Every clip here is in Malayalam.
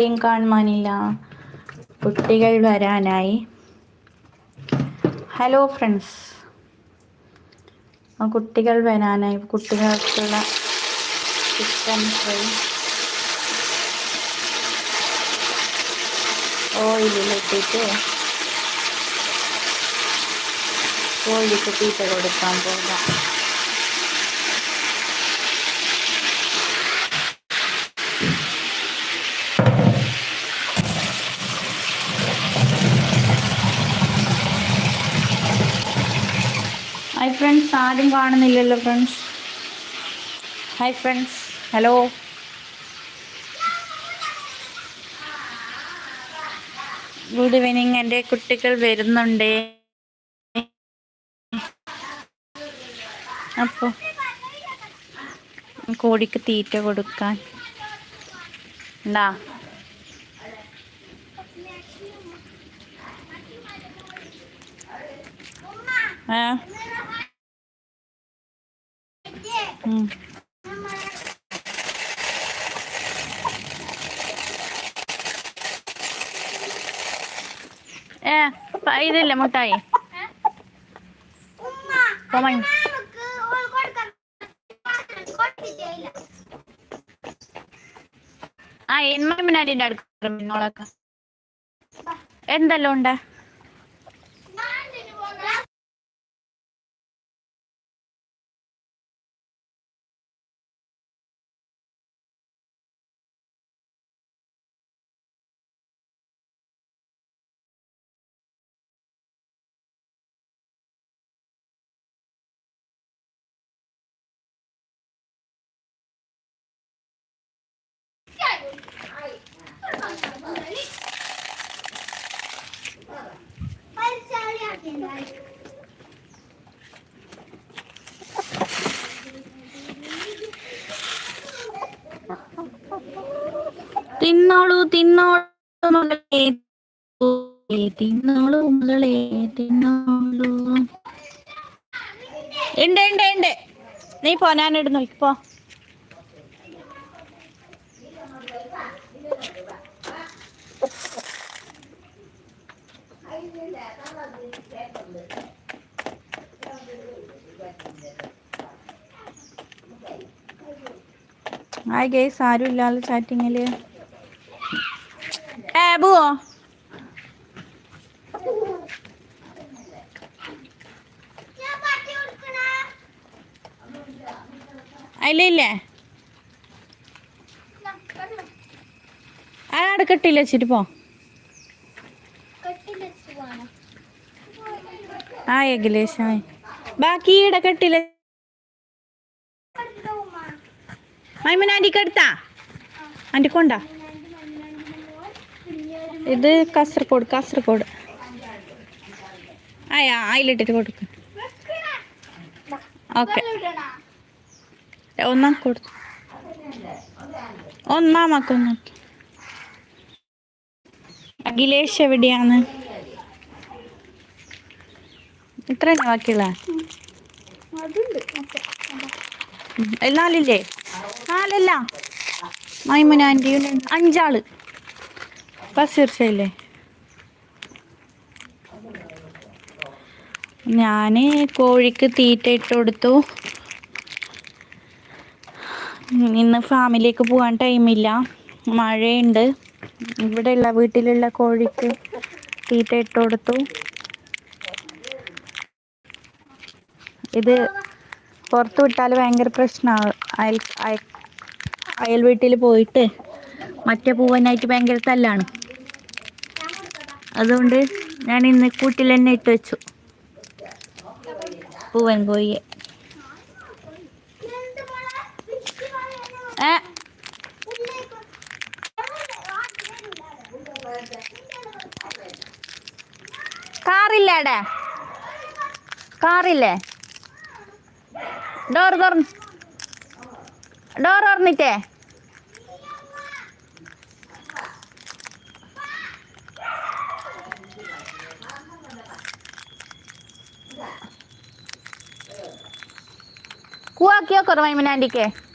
യും കാണുവാനില്ല. കുട്ടികൾ വരാനായി. ഹലോ ഫ്രണ്ട്സ് കുട്ടികൾ വരാനായി. കുട്ടികൾക്കുള്ള ചിക്കൻ ഫ്രൈ ഓയിലിട്ടിട്ട് ഓയിലിട്ട് തീറ്റ കൊടുക്കാൻ പോകാം ഹായ് ഫ്രണ്ട്സ് ആരും കാണുന്നില്ലല്ലോ friends hi friends hello good evening എന്റെ കുട്ടികൾ വരുന്നുണ്ട്. അപ്പോൾ കോടിക്ക് തീറ്റ കൊടുക്കാൻ. ഉണ്ടാ ആ ഏ ഇതില്ലേ മുട്ടായി? പോമൺ ആ എമ്മ മുന്നാടിന്റെ അടുക്ക നിങ്ങളൊക്കെ എന്തെല്ലാം ഉണ്ട്? തിന്നോളൂ തിന്നോളൂ മകളെ തിന്നോളൂ മകളെ തിന്നോളൂ. ഉണ്ട് ഉണ്ട് ഉണ്ട് നീ പോ ഞാൻ ഇടുന്നു പോ. ഹായ് ഗേസ് ആരും ഇല്ലാതെ ചാറ്റിങ്ങിൽ പോവോ അതിലില്ലേ ആ കെട്ടില്ല വെച്ചിട്ട് പോ. ആ ഏകദേശം. ബാക്കി ഈടെ കെട്ടില്ല മൈമന ആന്റിക്ക് എടുത്താ? ആന്റി കൊണ്ടാ? ഇത് കാസർഗോഡ് കാസർഗോഡ്. ആയാ അതിലിട്ടിട്ട് കൊടുക്ക്. ഓക്കെ. ഒന്നാം കൊടുത്തു ഒന്നാമാക്കൊന്നു അഖിലേഷ് എവിടെയാണ്? ഇത്ര ബാക്കിയുള്ള? നാലില്ലേ? നാലല്ല. മൈമുന ആന്റി അഞ്ചാൾ. ബസ് ഞാൻ കോഴിക്ക് തീറ്റ ഇട്ട് കൊടുത്തു. ഇന്ന് ഫാമിലേക്ക് പോകാൻ ടൈമില്ല മഴയുണ്ട്. ഇവിടെയുള്ള വീട്ടിലുള്ള കോഴിക്ക് തീറ്റ ഇട്ട് കൊടുത്തു. ഇത് പുറത്തു വിട്ടാൽ ഭയങ്കര പ്രശ്നമാണ് അയൽ അയ- അയൽ വീട്ടിൽ പോയിട്ട് മറ്റേ പൂവനായിട്ട് ഭയങ്കര തല്ലാണ്. അതുകൊണ്ട് ഞാൻ ഇന്ന് കൂട്ടിൽ തന്നെ ഇട്ട് വെച്ചു. പൂവൻ കോഴിയെ. കാറില്ലേടെ കാറില്ലേ ഡോർ തുറന്ന്. ഡോർ തുറന്നിട്ടേ? കൂവാക്കിയോ കുറവായ്മനാന്റിക്ക്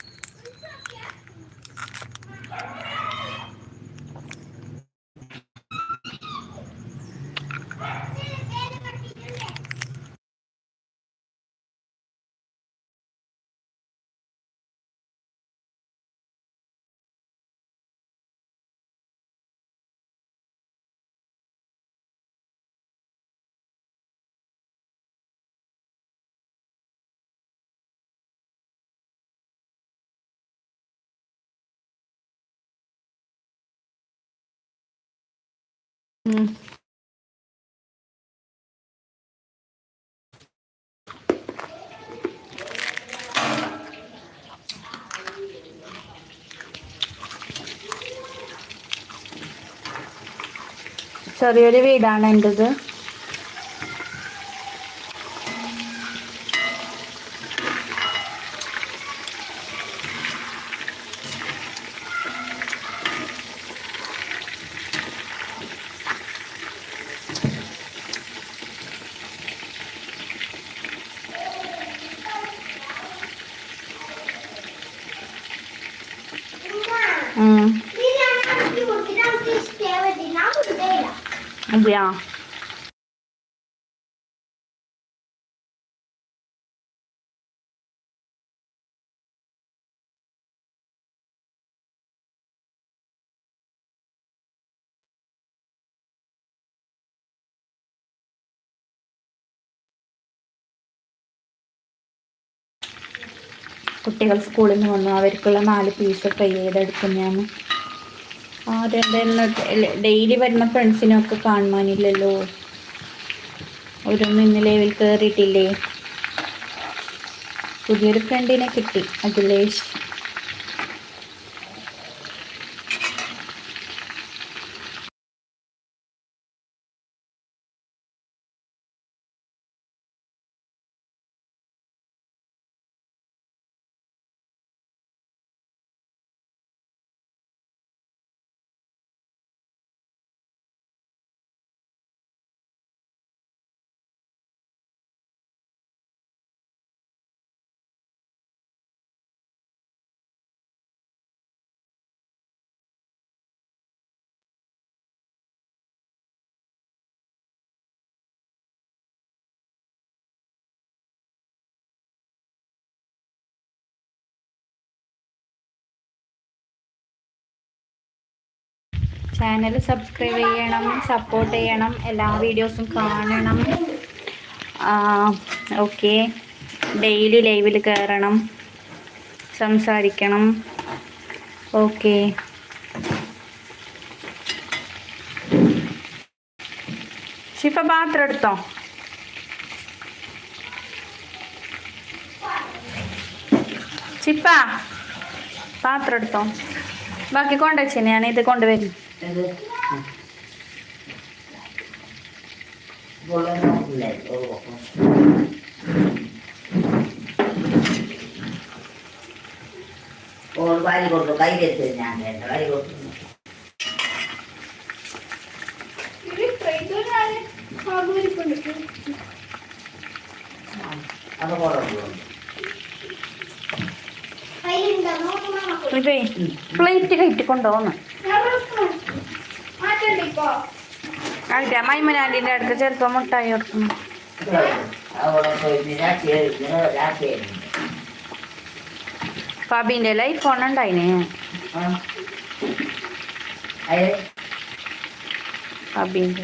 ചെറിയൊരു വീടാണ് എന്റെത് അതെയാ? കുട്ടികൾ സ്കൂളിൽ നിന്ന് വന്നു. അവർക്കുള്ള നാല് പീസ് ഫ്രൈ ചെയ്തെടുക്കുന്നതാണ്. ഡെയിലി വരുന്ന ഫ്രണ്ട്സിനൊക്കെ കാണുവാനില്ലല്ലോ. ഓരോന്നും ഇന്ന് ലെവൽ കയറിയിട്ടില്ലേ പുതിയൊരു ഫ്രണ്ടിനെ കിട്ടി. അഖിലേഷ് ചാനൽ സബ്സ്ക്രൈബ് ചെയ്യണം സപ്പോർട്ട് ചെയ്യണം എല്ലാ വീഡിയോസും കാണണം. ഓക്കെ ഡെയിലി ലൈവിൽ കയറണം സംസാരിക്കണം. ഓക്കെ ഷിഫ പാത്രം എടുത്തോ? ചിപ്പ പാത്രം എടുത്തോ? ബാക്കി കൊണ്ടുവച്ചേ ഞാൻ ഇത് കൊണ്ടുവരും. ഇത് പൊള്ളുന്നില്ലേ ഓ ഓൾ വാരി കൊടുത്തു. കൈ വെച്ച് ഞാൻ വേണ്ട. വാരി കൊടുത്തു. അത് ഇതേ പ്ലേറ്റ് കയറ്റി ಆಯ್ತಾ ಮೈಮನೆ ಅಲ್ಲಿಂದ ಹಿಡ್ದು ಸೇರಿ ಟೊಮೊಟಾಯಿ ಹಿಡ್ಕೊಂಡು பாபின் லைஃப் ஒன்னண்டாயினே பாபின்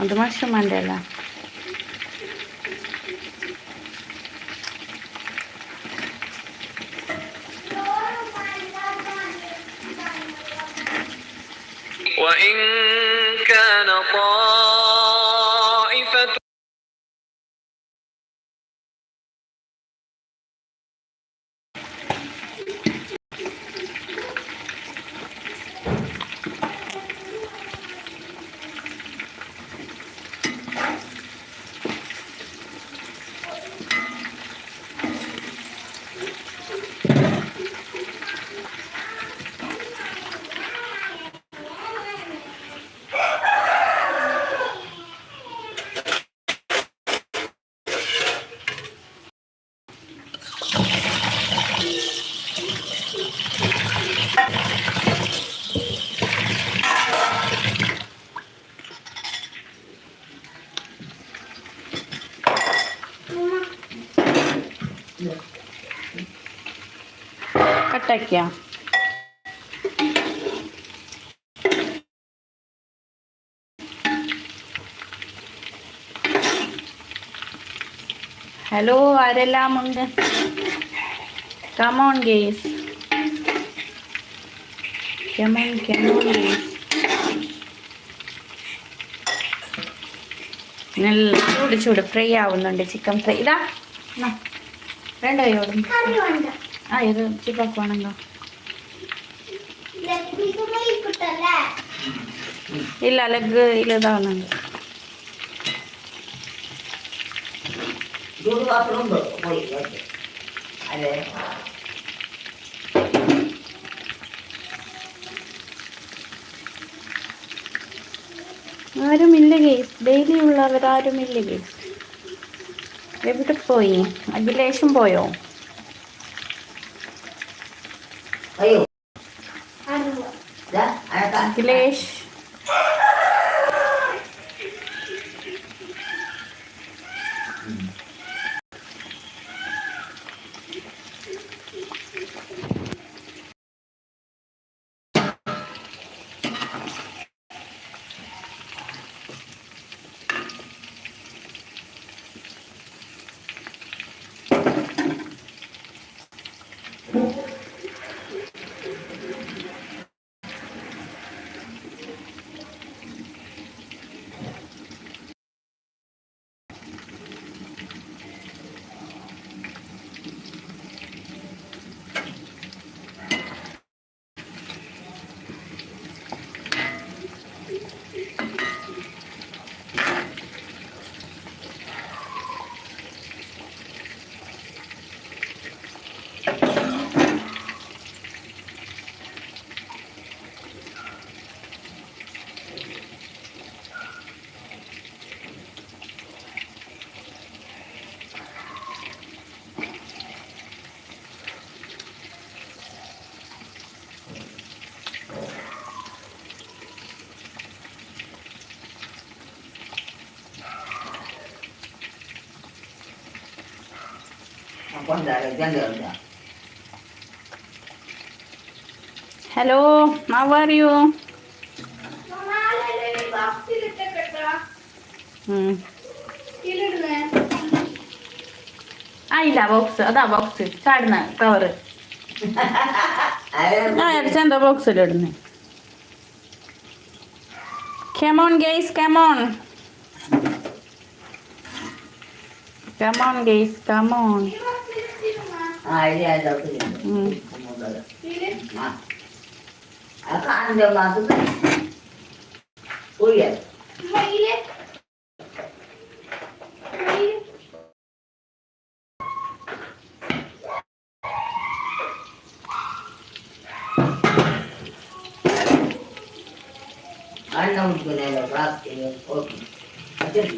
அந்த மாஷம் மண்டலா Boy. കട്ടാക്കിയാ ഹലോ ആരെല്ലാം ഉണ്ട് come on guys come on come on guys നല്ല ചൂട് ചൂട് ഫ്രൈ ആവുന്നുണ്ട് ചിക്കൻ ഫ്രൈ ഇതാ വേണ്ട കൈയോടും ആ ഇത് കിട്ടല്ലേ ഇല്ല ലെഗ്. അതെ ആരുമില്ല ഗേസ് ഡെയിലി ഉള്ളവരാരുമില്ല ഗേസ് എവിടെ പോയി? അഖിലേഷും പോയോ? അയ്യോ. അതൊക്കെ Akhilesh hello how are you? നാളെ ബോക്സിലിട്ട് കേട്ടോ ഉം. ഇതിലിടുന്നേ ആ ഇല്ല ബോക്സ് അതാ ബോക്സ് ചാടുന്ന കവറ് ഞാൻ വിചാരിച്ച എന്താ on, come on guys come on come on guys come on ഈ ബോക്സിലിട്ടിരുന്ന Aile yerde oturuyorum. Hı. Kumulları. Ha. Aka annem vardı da. Uyuyor. Hayır. Hayır. Annem güneyle bırak geliyor. Korkun. Hadi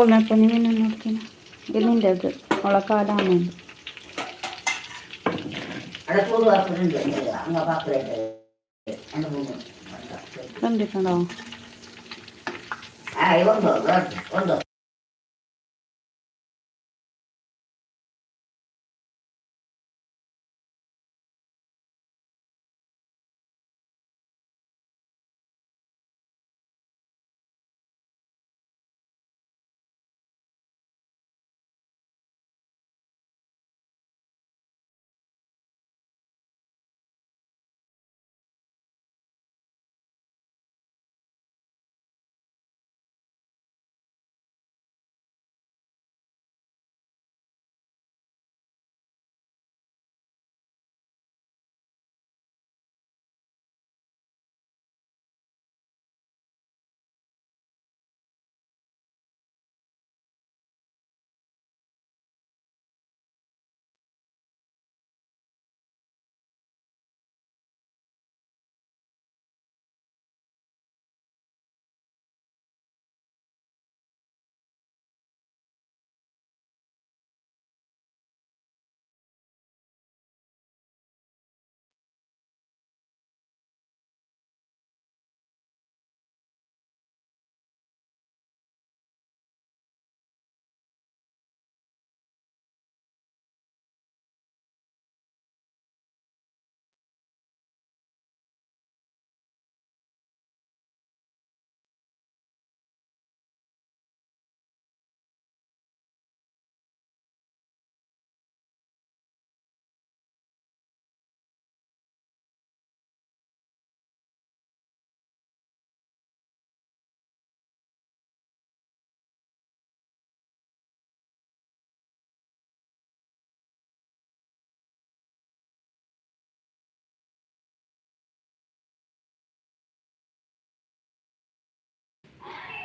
സ്കൂളിനപ്പോൾ നീ മീനെ നോക്കിന ഇത് നിന്റെ അത് കാലാണ് അവിടെ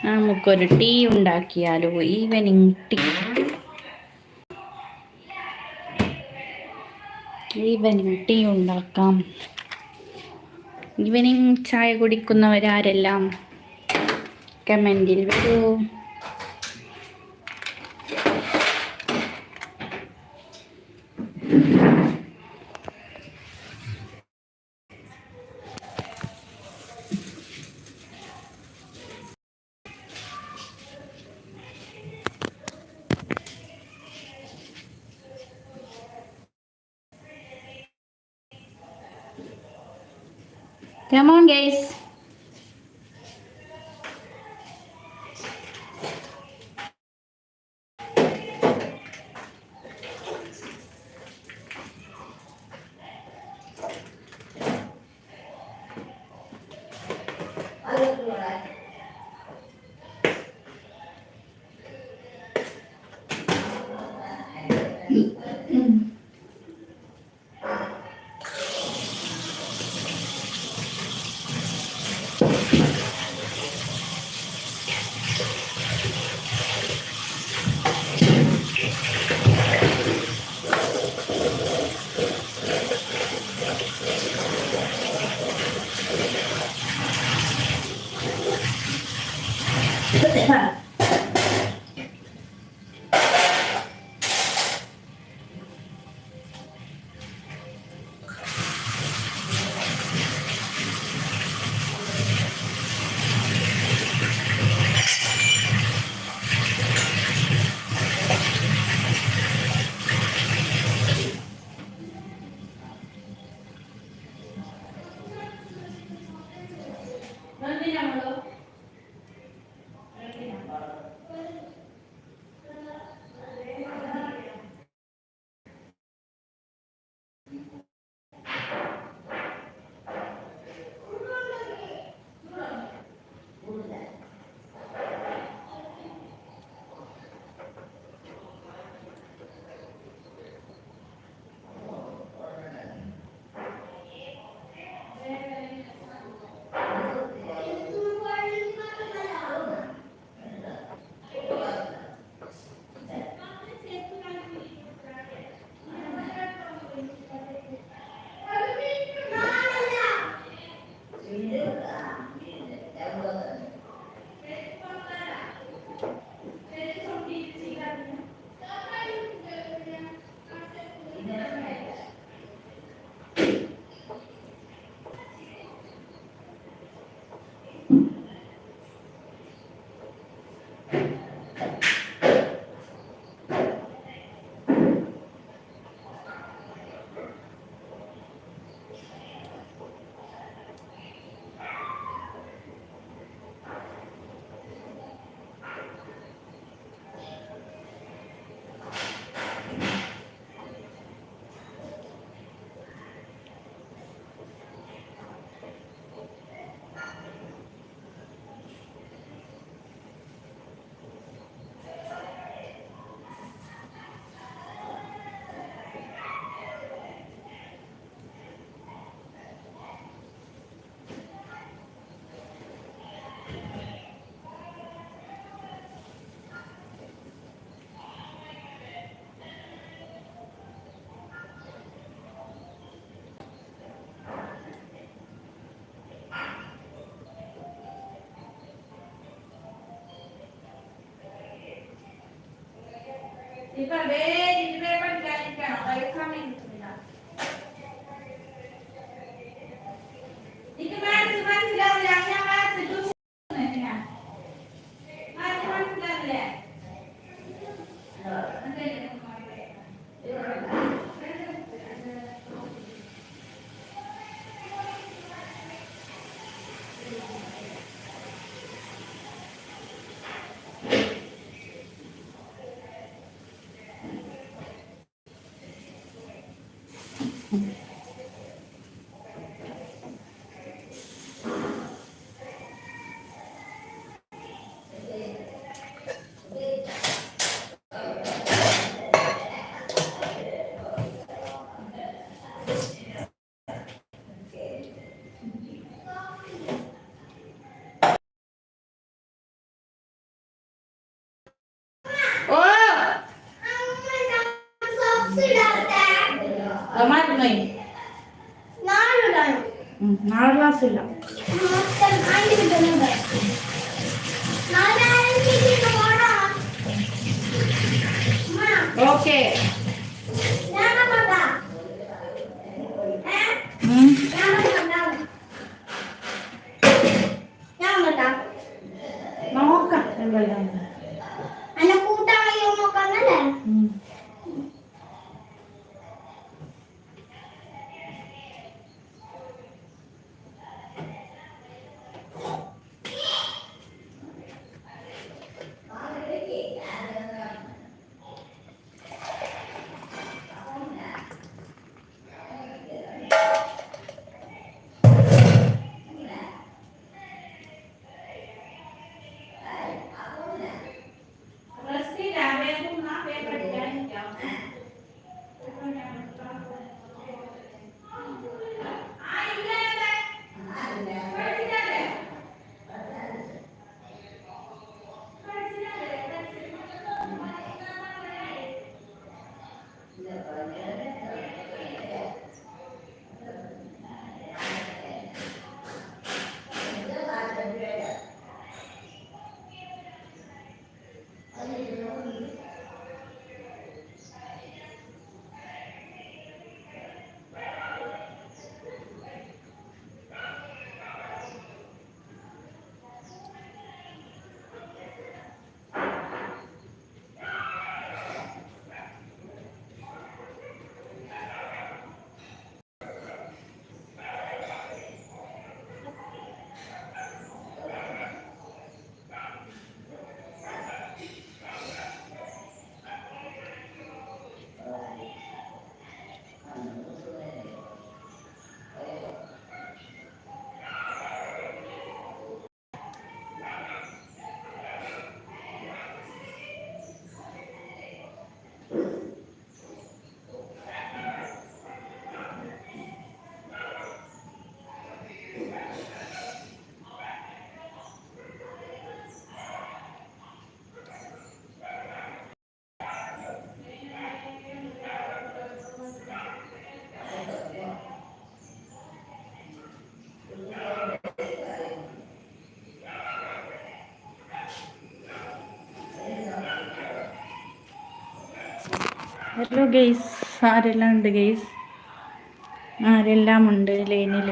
നമുക്കൊരു ടീ ഉണ്ടാക്കിയാലോ? ഈവനിങ് ടീ ഈവനിങ് ടീ ഉണ്ടാക്കാം. ഈവനിങ് ചായ കുടിക്കുന്നവരാരെല്ലാം കമന്റിൽ വരൂ. Come on, guys. Guys. ഇപ്പൊ വേറെ അത് മറന്നു നാളെ ക്ലാസ് ഇല്ല. ഓക്കെ നോക്കാം എന്തായാലും. ഹലോ ഗെയ്സ് ആരെല്ലാം ഉണ്ട് ഗെയ്സ് ആരെല്ലാം ഉണ്ട് ലൈനിൽ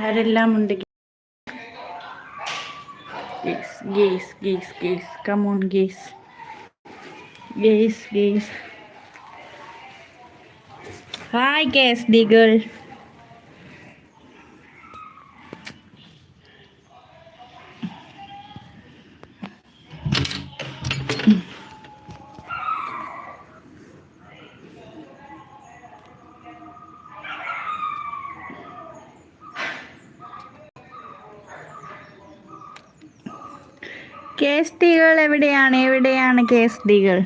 ആരെല്ലാം ഉണ്ട് guys guys guys guys come on guys guys guys hi guys the girl guys ഡികൾ എവിടെയാണ് എവിടെയാണ് കേസ് ഡികൾ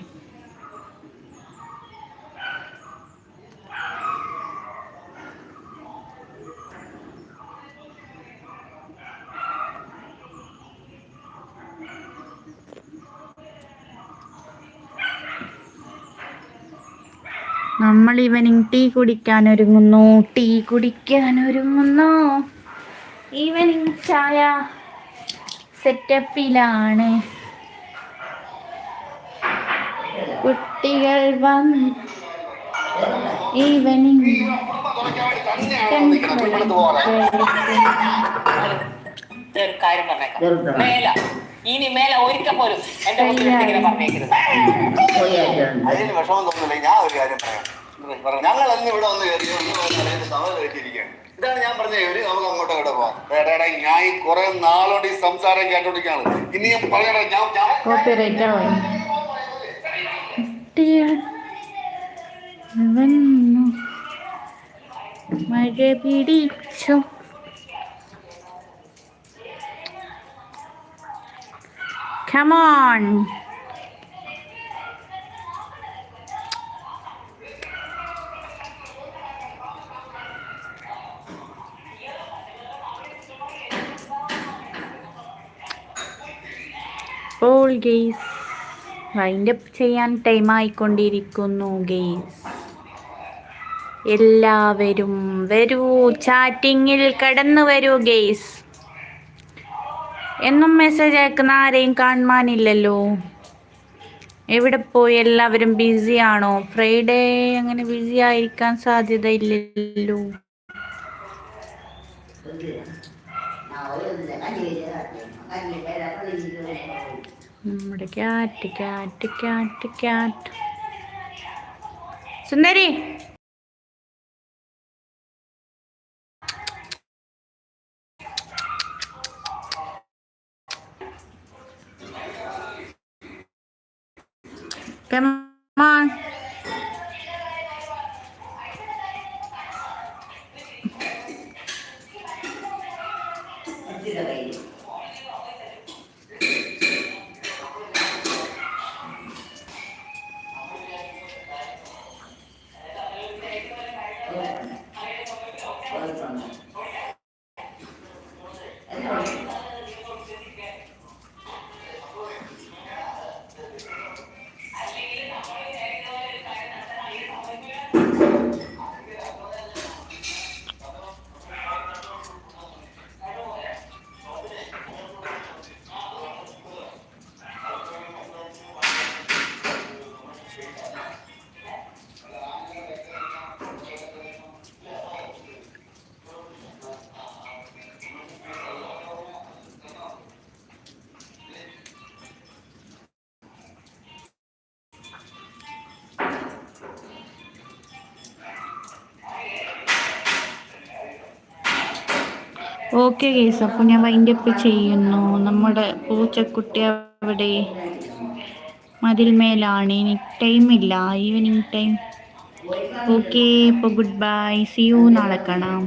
നമ്മൾ ഈവനിങ് ടീ കുടിക്കാൻ ഒരുങ്ങുന്നു ടീ കുടിക്കാൻ ഒരുങ്ങുന്നു ഈവനിങ് ചായ സെറ്റപ്പിലാണ്. കുട്ടികൾ വന്ന് ഈവനിങ് ഒരു കാര്യം പറഞ്ഞേക്കാം മേല ഇനി മേല ഒരിക്കൽ പോലും എന്റെ ഇങ്ങനെ പറഞ്ഞേക്കരുത് അതിന് വിഷമം തോന്നുന്നില്ല ഞാൻ ഒരു കാര്യം പറയാം ഞങ്ങൾ അന്ന് ഇവിടെ വന്ന് കയറി സമയം കഴിച്ചിരിക്കുകയാണ് ഇതാണ് ഞാൻ പറഞ്ഞ ഇവർ നമുക്ക് അങ്ങോട്ടോ ഇവിടെ പോവാം എടാ, ഞാൻ ഈ കുറെ നാളുകൊണ്ട് ഈ സംസാരം കേട്ടോണ്ടിരിക്കുകയാണ് ഇനി ഞാൻ പറയണ ഞാൻ വന്നു മഴ പിടിച്ചു Come on. All gays Wind up ചെയ്യാൻ ടൈം ആയിക്കൊണ്ടിരിക്കുന്നു ഗെയ്സ് എല്ലാവരും വരൂ. ചാറ്റിങ്ങിൽ കടന്നു വരൂ ഗെയ്സ് എന്നും മെസ്സേജ് അയക്കുന്ന ആരെയും കാണുവാനില്ലല്ലോ. എവിടെ പോയി എല്ലാവരും ബിസി ആണോ? ഫ്രൈഡേ അങ്ങനെ ബിസി ആയിരിക്കാൻ സാധ്യതയില്ലല്ലോ. நான் നമ്മുടെ ക്യാറ്റ് ക്യാറ്റ് ക്യാറ്റ് ക്യാറ്റ് സുന്ദരി. Come okay guys. അപ്പോൾ ഞാൻ വൈൻഡ് അപ്പ് ചെയ്യുന്നു. നമ്മുടെ പൂച്ചക്കുട്ടി അവിടെ മതിൽമേലാണ്. ഇനി ടൈമില്ല ഈവനിങ് ടൈം ഓക്കെ ഇപ്പൊ ഗുഡ് ബൈ സി യു നാളെ കാണാം.